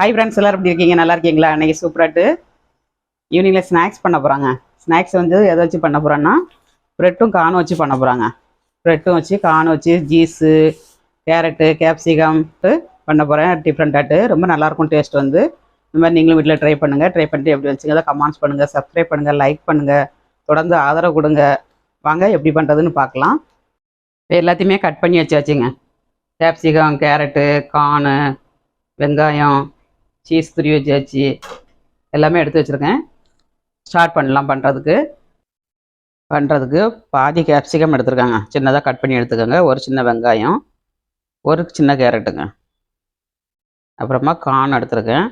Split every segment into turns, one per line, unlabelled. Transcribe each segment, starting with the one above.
hi friends எல்லாரும் எப்படி இருக்கீங்க நல்லா இருக்கீங்களா அன்றைக்கி சூப்பராட்டு ஈவினிங்கில் ஸ்நாக்ஸ் பண்ண போகிறாங்க ஸ்நாக்ஸ் வந்து எதை வச்சு பண்ண போகிறோன்னா ப்ரெட்டும் கானும் வச்சு பண்ண போகிறாங்க ப்ரெட்டும் வச்சு கானும் வச்சு ஜீஸு கேரட்டு கேப்சிகம்ட்டு பண்ண போகிறேன் டிஃப்ரெண்ட்டாட்டு ரொம்ப நல்லா இருக்கும் டேஸ்ட் வந்து இந்த மாதிரி நீங்களும் வீட்டில் ட்ரை பண்ணுங்கள் ட்ரை பண்ணிட்டு எப்படி வச்சுங்க அதை கமெண்ட்ஸ் பண்ணுங்கள் சப்ஸ்கிரைப் பண்ணுங்கள் லைக் பண்ணுங்கள் தொடர்ந்து ஆதரவு கொடுங்க வாங்க எப்படி பண்ணுறதுன்னு பார்க்கலாம் எல்லாத்தையுமே கட் பண்ணி வச்சு வச்சுங்க கேப்சிகம் கேரட்டு கானு வெங்காயம் சீஸ் துரி வச்சாச்சு எல்லாமே எடுத்து வச்சுருக்கேன் ஸ்டார்ட் பண்ணலாம் பண்ணுறதுக்கு பண்ணுறதுக்கு பாதி கேப்சிகம் எடுத்துருக்காங்க சின்னதாக கட் பண்ணி எடுத்துக்கோங்க ஒரு சின்ன வெங்காயம் ஒரு சின்ன கேரட்டுங்க அப்புறமா கார்ன் எடுத்துருக்கேன்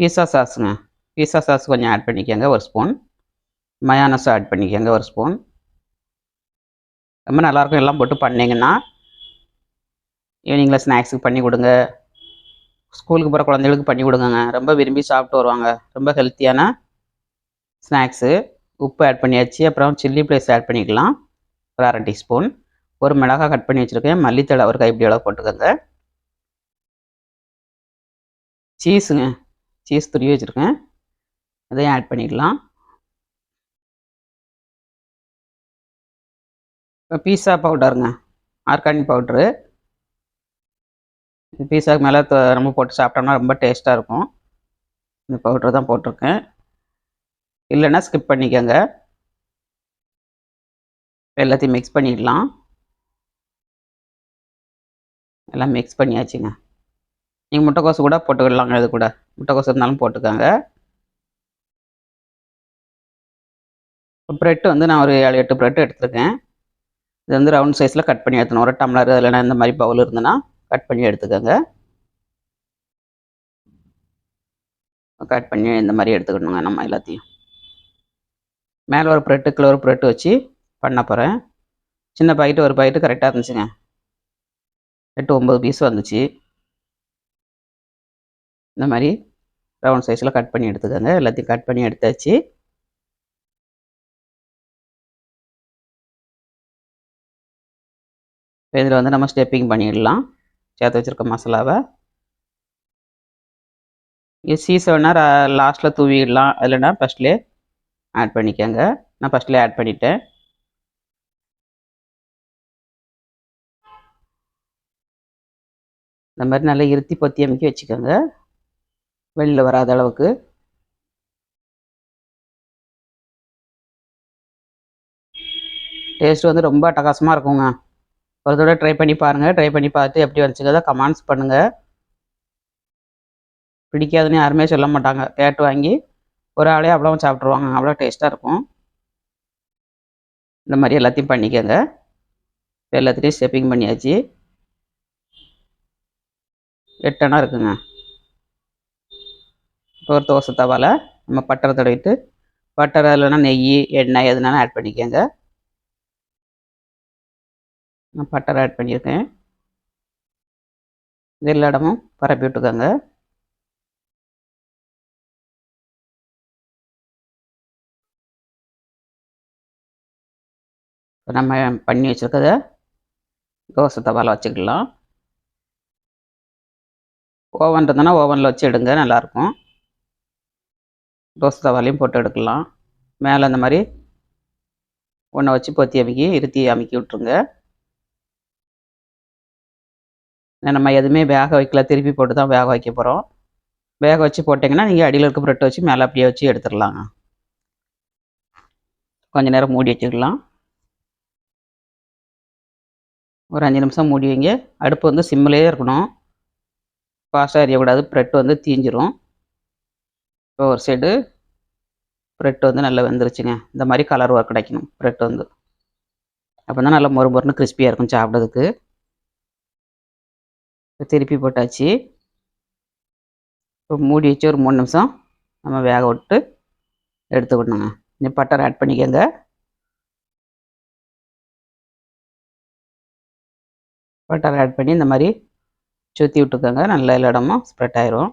பீஸா சாஸுங்க பீஸா சாஸ் கொஞ்சம் ஆட் பண்ணிக்கோங்க ஒரு ஸ்பூன் மயானஸும் ஆட் பண்ணிக்கோங்க ஒரு ஸ்பூன் ரொம்ப நல்லாயிருக்கும் எல்லாம் போட்டு பண்ணிங்கன்னா ஈவினிங்கில் ஸ்நாக்ஸுக்கு பண்ணி கொடுங்க ஸ்கூலுக்கு போகிற குழந்தைகளுக்கு பண்ணி கொடுங்க ரொம்ப விரும்பி சாப்பிட்டு வருவாங்க ரொம்ப ஹெல்த்தியான ஸ்நாக்ஸு உப்பு ஆட் பண்ணியாச்சு அப்புறம் சில்லி ப்ளேஸ் ஆட் பண்ணிக்கலாம் ஒரு அரை டீஸ்பூன் ஒரு மிளகாய் கட் பண்ணி வச்சுருக்கேன் மல்லித்தலை ஒரு கைப்பிடி அளவு போட்டுக்கோங்க சீஸுங்க சீஸ் துருவி வச்சுருக்கேன் அதையும் ஆட் பண்ணிக்கலாம் இப்போ பீஸா பவுடருங்க ஆர்கானிக் பவுட்ரு பீஸாவுக்கு மேலே ரொம்ப போட்டு சாப்பிட்டோம்னா ரொம்ப டேஸ்ட்டாக இருக்கும் இந்த பவுட்ரு தான் போட்டிருக்கேன் இல்லைன்னா ஸ்கிப் பண்ணிக்கோங்க எல்லாத்தையும் மிக்ஸ் பண்ணிடலாம் எல்லாம் மிக்ஸ் பண்ணியாச்சுங்க நீங்கள் முட்டைக்கோசு கூட போட்டுக்கிடலாங்க இது கூட முட்டைக்கோசு இருந்தாலும் போட்டுக்கோங்க ப்ரெட்டு வந்து நான் ஒரு ஏழு எட்டு ப்ரெட்டு எடுத்துருக்கேன் இது வந்து ரவுண்ட் சைஸில் கட் பண்ணி எடுத்துணும் ஒரு டம்ளர் இல்லைனா இந்த மாதிரி பவுல் இருந்தேன்னா கட் பண்ணி எடுத்துக்கோங்க கட் பண்ணி இந்த மாதிரி எடுத்துக்கணுங்க நம்ம எல்லாத்தையும் மேலே ஒரு ப்ரெட்டு கீழே ஒரு ப்ரெட்டு வச்சு பண்ண போகிறேன் சின்ன பாக்கெட்டு ஒரு பாக்கெட்டு கரெக்டாக இருந்துச்சுங்க எட்டு ஒம்பது பீஸ் வந்துச்சு இந்த மாதிரி ரவுண்ட் சைஸில் கட் பண்ணி எடுத்துக்கோங்க எல்லாத்தையும் கட் பண்ணி எடுத்தாச்சு இதில் வந்து நம்ம ஸ்டெப்பிங் பண்ணிடலாம் சேர்த்து வச்சுருக்க மசாலாவை இது சீஸ் வேணால் லாஸ்ட்டில் தூவிடலாம் இல்லைனா ஃபஸ்ட்லே ஆட் பண்ணிக்கோங்க நான் ஃபஸ்ட்லேயே ஆட் பண்ணிட்டேன் இந்த மாதிரி நல்லா இருத்தி பொத்தி அமைக்கி வச்சுக்கோங்க வெளியில் வராத அளவுக்கு டேஸ்ட் வந்து ரொம்ப அட்டகாசமாக இருக்குங்க ஒரு தடவை ட்ரை பண்ணி பாருங்கள் ட்ரை பண்ணி பார்த்து எப்படி வச்சுக்கிறதோ கமெண்ட்ஸ் பண்ணுங்கள் பிடிக்காதுன்னு யாருமே சொல்ல மாட்டாங்க கேட்டு வாங்கி ஒரு ஆளே அவ்வளோ சாப்பிட்ருவாங்க அவ்வளோ டேஸ்ட்டாக இருக்கும் இந்த மாதிரி எல்லாத்தையும் பண்ணிக்கோங்க எல்லாத்துலேயும் ஸ்டெப்பிங் பண்ணியாச்சு எட்டனா இருக்குங்க இப்போ ஒரு தோசை தவால நம்ம பட்டரை தடவிட்டு பட்டரை இல்லைன்னா நெய் எண்ணெய் எதுனாலும் ஆட் பண்ணிக்கோங்க நான் பட்டர் ஆட் பண்ணியிருக்கேன் இது எல்லா இடமும் பரப்பி விட்டுக்கோங்க நம்ம பண்ணி வச்சுருக்கத தோசை தவால் வச்சுக்கலாம் ஓவன் இருந்ததுன்னா ஓவனில் வச்சு எடுங்க நல்லாயிருக்கும் தோசை தவாலையும் போட்டு எடுக்கலாம் மேலே அந்த மாதிரி ஒன்றை வச்சு பொத்தி அமைக்கி இருத்தி அமைக்கி விட்ருங்க நம்ம எதுவுமே வேக வைக்கல திருப்பி போட்டு தான் வேக வைக்க போகிறோம் வேக வச்சு போட்டிங்கன்னா நீங்கள் அடியில் இருக்க ப்ரெட் வச்சு மேலே அப்படியே வச்சு எடுத்துடலாங்க கொஞ்சம் நேரம் மூடி வச்சுக்கலாம் ஒரு அஞ்சு நிமிஷம் மூடி வைங்க அடுப்பு வந்து சிம்மிலே இருக்கணும் ஃபாஸ்ட்டாக எரியக்கூடாது ப்ரெட் வந்து தீஞ்சிரும் இப்போ ஒரு சைடு ப்ரெட் வந்து நல்லா வெந்துருச்சுங்க இந்த மாதிரி கலர் ஒர்க் கிடைக்கணும் ப்ரெட் வந்து அப்போ தான் நல்லா மொறு மொறுன்னு கிறிஸ்பியாக இருக்கும் சாப்பிட்றதுக்கு இப்போ திருப்பி போட்டாச்சு இப்போ மூடி வச்சு ஒரு மூணு நிமிஷம் நம்ம வேக விட்டு எடுத்துக்கணுங்க இந்த பட்டர் ஆட் பண்ணிக்கோங்க பட்டர் ஆட் பண்ணி இந்த மாதிரி சுற்றி விட்டுக்கோங்க நல்ல எல்லா இடமும் ஸ்ப்ரெட் ஆயிரும்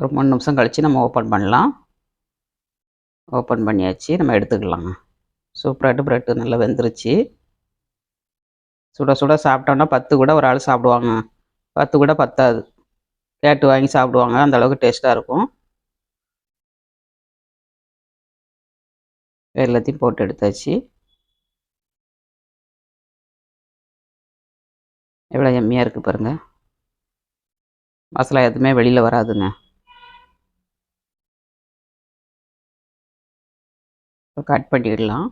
ஒரு மூணு நிமிஷம் கழித்து நம்ம ஓப்பன் பண்ணலாம் ஓப்பன் பண்ணியாச்சு நம்ம எடுத்துக்கலாங்க சூப்பராகிட்டு ப்ரெட்டு நல்லா வெந்துருச்சு சுட சுட சாப்பிட்டோன்னா பத்து கூட ஒரு ஆள் சாப்பிடுவாங்க பத்து கூட பத்தாது கேட்டு வாங்கி சாப்பிடுவாங்க அந்த அளவுக்கு டேஸ்ட்டாக இருக்கும் எல்லாத்தையும் போட்டு எடுத்தாச்சு எவ்வளோ எம்மியாக இருக்குது பாருங்கள் மசாலா எதுவுமே வெளியில் வராதுங்க கட் பண்ணிடலாம்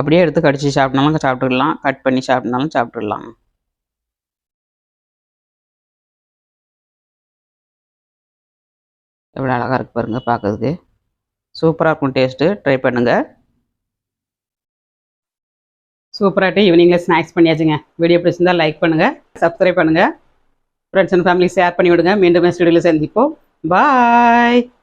அப்படியே எடுத்து கடிச்சு சாப்பிட்னாலும் சாப்பிட்டுக்கலாம் கட் பண்ணி சாப்பிட்னாலும் சாப்பிட்டுக்கலாம் எவ்வளோ அழகாக இருக்கு பாருங்கள் பார்க்குறதுக்கு சூப்பராக இருக்கும் டேஸ்ட்டு ட்ரை பண்ணுங்கள் சூப்பராகிட்டு ஈவினிங்கில் ஸ்நாக்ஸ் பண்ணியாச்சுங்க வீடியோ பிடிச்சிருந்தால் லைக் பண்ணுங்கள் சப்ஸ்கிரைப் பண்ணுங்கள் ஃப்ரெண்ட்ஸ் அண்ட் ஃபேமிலி ஷேர் பண்ணி விடுங்க மீண்டும் நெக்ஸ்ட் சந்திப்போம் பாய்